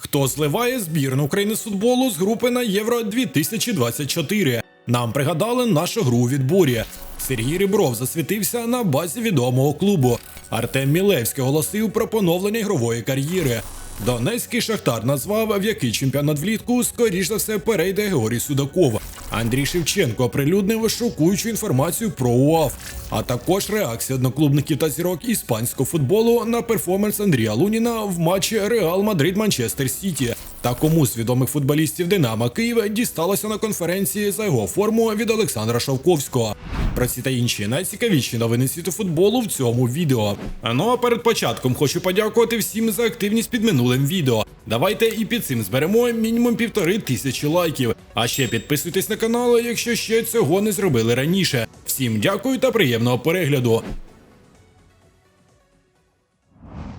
Хто зливає збірну України з футболу з групи на Євро 2024? Нам пригадали нашу гру у відборі. Сергій Рібров засвітився на базі відомого клубу. Артем Мілевський оголосив про поновлення ігрової кар'єри. Донецький шахтар назвав, в який чемпіонат влітку, скоріш за все, перейде Георгій Судаков. Андрій Шевченко оприлюднив шокуючу інформацію про УАФ, а також реакція одноклубників та зірок іспанського футболу на перформанс Андрія Луніна в матчі Реал Мадрид Манчестер Сіті. Та кому з відомих футболістів Динамо Київ дісталося на конференції за його форму від Олександра Шовковського. Про ці та інші найцікавіші новини світу футболу в цьому відео. Ну а перед початком хочу подякувати всім за активність під минулим відео. Давайте і під цим зберемо мінімум півтори тисячі лайків. А ще підписуйтесь на канал, якщо ще цього не зробили раніше. Всім дякую та приємного перегляду.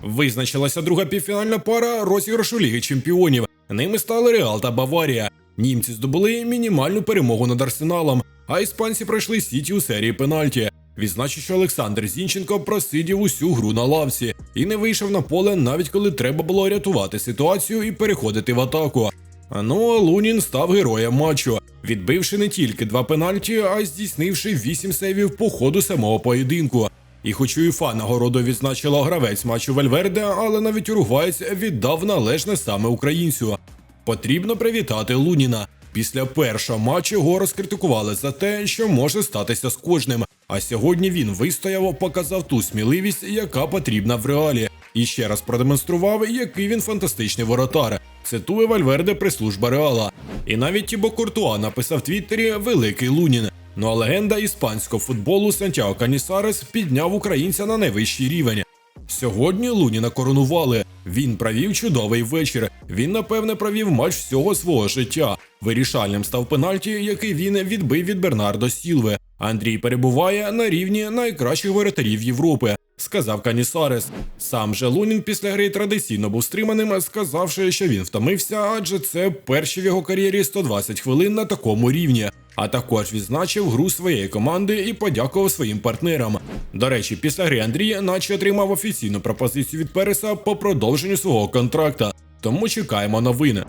Визначилася друга півфінальна пара розіграшу Ліги Чемпіонів. Ними стали Реал та Баварія. Німці здобули мінімальну перемогу над Арсеналом, а іспанці пройшли Сіті у серії пенальті. Відзначу, що Олександр Зінченко просидів усю гру на лавці і не вийшов на поле, навіть коли треба було рятувати ситуацію і переходити в атаку. Ну а Лунін став героєм матчу, відбивши не тільки два пенальті, а й здійснивши вісім сейвів по ходу самого поєдинку. І хоч УЄФА нагороду відзначила гравець матчу Вальверде, але навіть уругваєць віддав належне саме українцю. Потрібно привітати Луніна. Після першого матчу його розкритикували за те, що може статися з кожним. А сьогодні він вистояв, показав ту сміливість, яка потрібна в реалі, і ще раз продемонстрував, який він фантастичний воротар. Цитує Вальверде прес-служба Реала. І навіть Тібо Куртуа написав в Твіттері Великий Лунін. Ну а легенда іспанського футболу Сантьяго Канісарес підняв українця на найвищий рівень. Сьогодні Луніна коронували. Він провів чудовий вечір. Він, напевне, провів матч всього свого життя. Вирішальним став пенальті, який він відбив від Бернардо Сілви. Андрій перебуває на рівні найкращих воротарів Європи, сказав Канісарес. Сам же Лунін після гри традиційно був стриманим, сказавши, що він втомився, адже це перші в його кар'єрі 120 хвилин на такому рівні. А також відзначив гру своєї команди і подякував своїм партнерам. До речі, після гри Андрій наче отримав офіційну пропозицію від Переса по продовженню свого контракта. Тому чекаємо новини.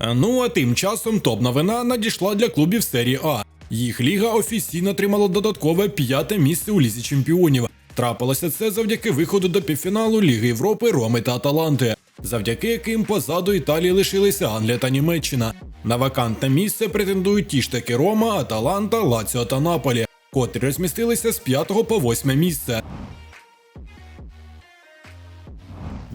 Ну а тим часом топ новина надійшла для клубів серії А. Їх ліга офіційно отримала додаткове п'яте місце у лізі чемпіонів. Трапилося це завдяки виходу до півфіналу Ліги Європи, Роми та Аталанти, завдяки яким позаду Італії лишилися Англія та Німеччина. На вакантне місце претендують ті ж таки Рома, Аталанта, Лаціо та Наполі, котрі розмістилися з 5 по 8 місце.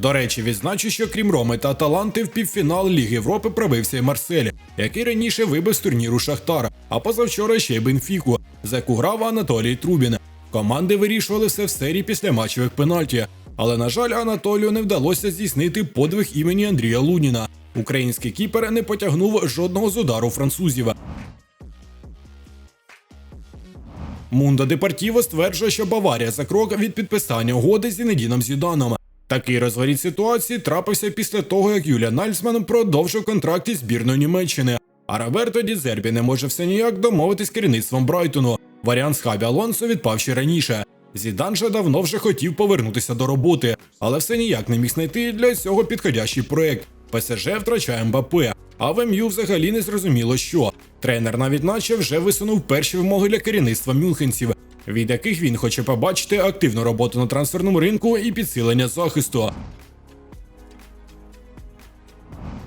До речі, відзначу, що крім Роми та Аталанти в півфінал Ліги Європи пробився і Марсель, який раніше вибив з турніру Шахтар, а позавчора ще й Бенфіку, за яку грав Анатолій Трубін. Команди вирішували все в серії після матчевих пенальті. Але, на жаль, Анатолію не вдалося здійснити подвиг імені Андрія Луніна. Український кіпер не потягнув жодного з удару французів. Мундо Депортіво стверджує, що Баварія за крок від підписання угоди з Зінедіном Зіданом. Такий розворіт ситуації трапився після того, як Юлія Нальцман продовжив контракт із збірною Німеччини. А Роберто Дізербі не може все ніяк домовитись з керівництвом Брайтону. Варіант з Хабі Алонсо відпав ще раніше. Зідан же давно вже хотів повернутися до роботи, але все ніяк не міг знайти для цього підходящий проект. ПСЖ втрачає Мбапе, а в МЮ взагалі не зрозуміло що. Тренер навіть наче вже висунув перші вимоги для керівництва мюнхенців, від яких він хоче побачити активну роботу на трансферному ринку і підсилення захисту.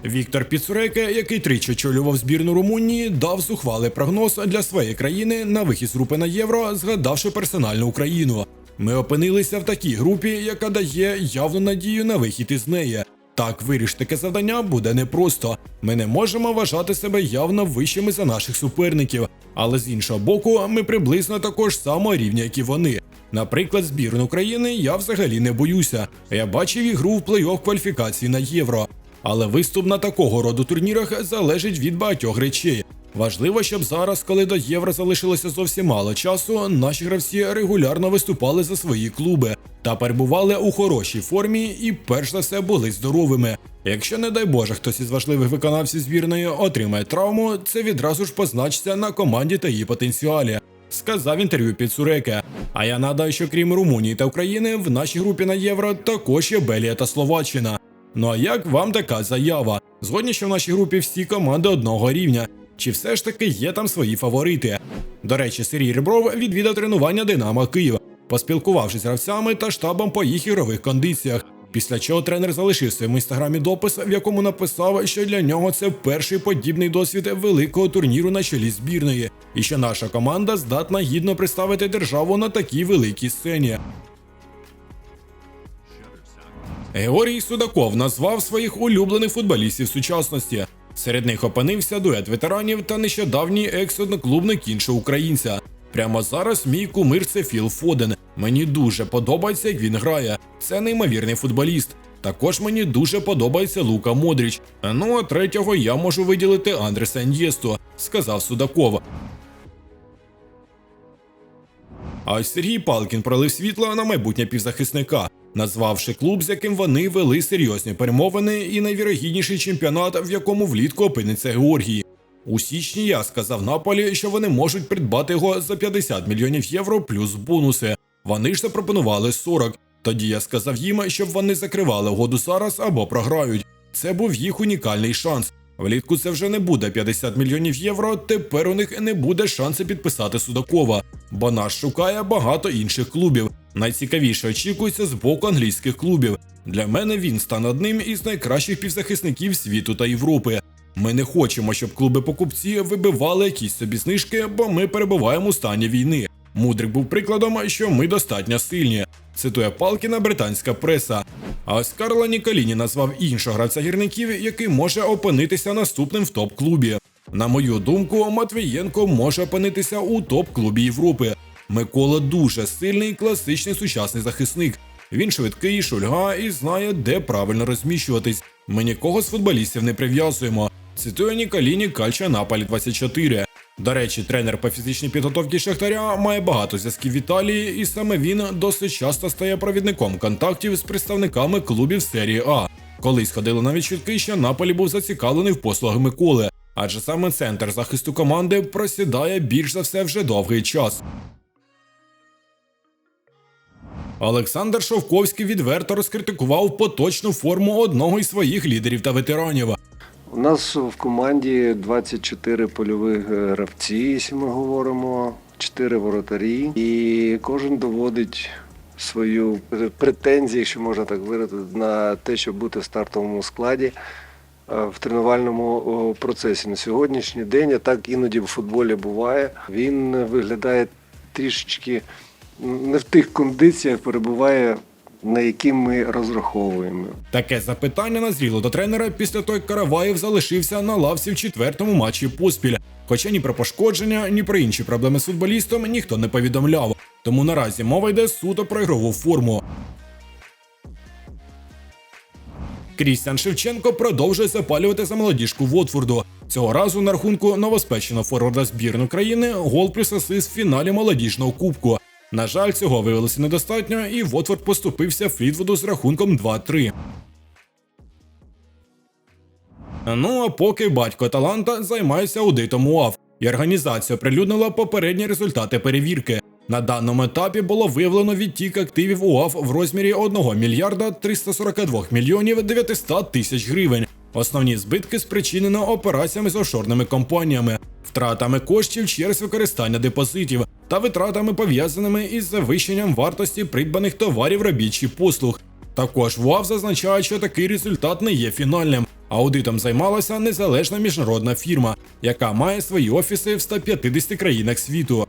Віктор Піцуреке, який тричі очолював збірну Румунії, дав зухвалий прогноз для своєї країни на вихід з групи на євро, згадавши персональну Україну. Ми опинилися в такій групі, яка дає явну надію на вихід із неї. Так, вирішити таке завдання буде непросто. Ми не можемо вважати себе явно вищими за наших суперників, але з іншого боку, ми приблизно також само рівня, як і вони. Наприклад, збірну України я взагалі не боюся. Я бачив ігру в плей-офф кваліфікації на євро. Але виступ на такого роду турнірах залежить від багатьох речей. Важливо, щоб зараз, коли до євро залишилося зовсім мало часу, наші гравці регулярно виступали за свої клуби та перебували у хорошій формі і, перш за все, були здоровими. Якщо, не дай Боже, хтось із важливих виконавців збірної отримає травму, це відразу ж позначиться на команді та її потенціалі. сказав інтерв'ю під Суреке. А я нагадаю, що крім Румунії та України, в нашій групі на євро також є Белія та Словаччина. Ну а як вам така заява? Згодні, що в нашій групі всі команди одного рівня. Чи все ж таки є там свої фаворити? До речі, Сергій Ребров відвідав тренування Динамо Київ, поспілкувавшись з гравцями та штабом по їх ігрових кондиціях. Після чого тренер залишив в своєму інстаграмі допис, в якому написав, що для нього це перший подібний досвід великого турніру на чолі збірної, і що наша команда здатна гідно представити державу на такій великій сцені. Георгій Судаков назвав своїх улюблених футболістів сучасності. Серед них опинився дует ветеранів та нещодавній екс-одноклубник іншого українця. Прямо зараз мій кумир це Філ Фоден. Мені дуже подобається, як він грає. Це неймовірний футболіст. Також мені дуже подобається Лука Модріч. Ну а третього я можу виділити Андреса Ін'єсту, сказав Судаков. А Сергій Палкін пролив світло на майбутнє півзахисника, назвавши клуб, з яким вони вели серйозні перемовини, і найвірогідніший чемпіонат, в якому влітку опиниться Георгій. У січні я сказав Наполі, що вони можуть придбати його за 50 мільйонів євро плюс бонуси. Вони ж запропонували 40. Тоді я сказав їм, щоб вони закривали угоду зараз або програють. Це був їх унікальний шанс. Влітку це вже не буде 50 мільйонів євро. Тепер у них не буде шансу підписати Судакова, бо нас шукає багато інших клубів. Найцікавіше очікується з боку англійських клубів. Для мене він стане одним із найкращих півзахисників світу та Європи. Ми не хочемо, щоб клуби-покупці вибивали якісь собі знижки, бо ми перебуваємо у стані війни. Мудрик був прикладом, що ми достатньо сильні. Цитує Палкіна британська преса. А ось Карла Ніколіні назвав іншого гравця гірників, який може опинитися наступним в топ-клубі. На мою думку, Матвієнко може опинитися у топ-клубі Європи. Микола дуже сильний класичний сучасний захисник. Він швидкий, шульга і знає, де правильно розміщуватись. Ми нікого з футболістів не прив'язуємо. Цитує Ніколіні Кальча Наполі 24. До речі, тренер по фізичній підготовці Шахтаря має багато зв'язків в Італії, і саме він досить часто стає провідником контактів з представниками клубів серії А. Колись ходили навіть чутки, що Наполі був зацікавлений в послугах Миколи, адже саме центр захисту команди просідає більш за все вже довгий час. Олександр Шовковський відверто розкритикував поточну форму одного із своїх лідерів та ветеранів. У нас в команді 24 польових е, гравці, якщо ми говоримо, 4 воротарі, і кожен доводить свою претензію, якщо можна так виразити, на те, щоб бути в стартовому складі е, в тренувальному процесі. На сьогоднішній день, а так іноді в футболі буває, він виглядає трішечки не в тих кондиціях, перебуває, на які ми розраховуємо. Таке запитання назріло до тренера після того, як Караваєв залишився на лавці в четвертому матчі поспіль. Хоча ні про пошкодження, ні про інші проблеми з футболістом ніхто не повідомляв. Тому наразі мова йде суто про ігрову форму. Крістіан Шевченко продовжує запалювати за молодіжку Вотфорду. Цього разу на рахунку новоспеченого форварда збірної країни гол плюс асист в фіналі молодіжного кубку. На жаль, цього виявилося недостатньо, і Вотфорд поступився Флітвуду з рахунком 2-3. Ну а поки батько таланта займається аудитом УАФ, і організація оприлюднила попередні результати перевірки. На даному етапі було виявлено відтік активів УАФ в розмірі 1 мільярда 342 мільйонів 900 тисяч гривень. Основні збитки спричинено операціями з офшорними компаніями, втратами коштів через використання депозитів та витратами пов'язаними із завищенням вартості придбаних товарів робіт чи послуг. Також ВУАВ зазначає, що такий результат не є фінальним. Аудитом займалася незалежна міжнародна фірма, яка має свої офіси в 150 країнах світу.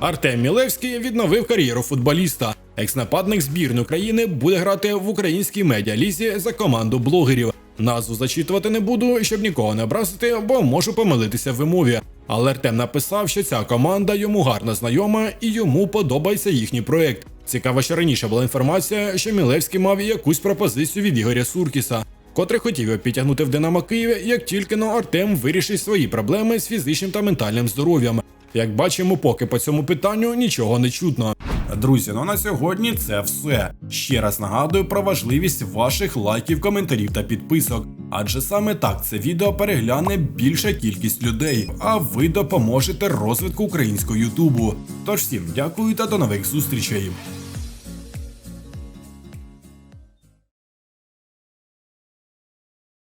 Артем Мілевський відновив кар'єру футболіста. Екс-нападник збірної України буде грати в українській медіалізі за команду блогерів. Назву зачитувати не буду, щоб нікого не образити, бо можу помилитися в вимові. Але Артем написав, що ця команда йому гарно знайома і йому подобається їхній проект. Цікаво, що раніше була інформація, що Мілевський мав якусь пропозицію від Ігоря Суркіса, котрий хотів його підтягнути в Динамо Київ, як тільки но Артем вирішить свої проблеми з фізичним та ментальним здоров'ям. Як бачимо, поки по цьому питанню нічого не чутно. Друзі, ну на сьогодні це все. Ще раз нагадую про важливість ваших лайків, коментарів та підписок. Адже саме так це відео перегляне більша кількість людей, а ви допоможете розвитку українського Ютубу. Тож всім дякую та до нових зустрічей.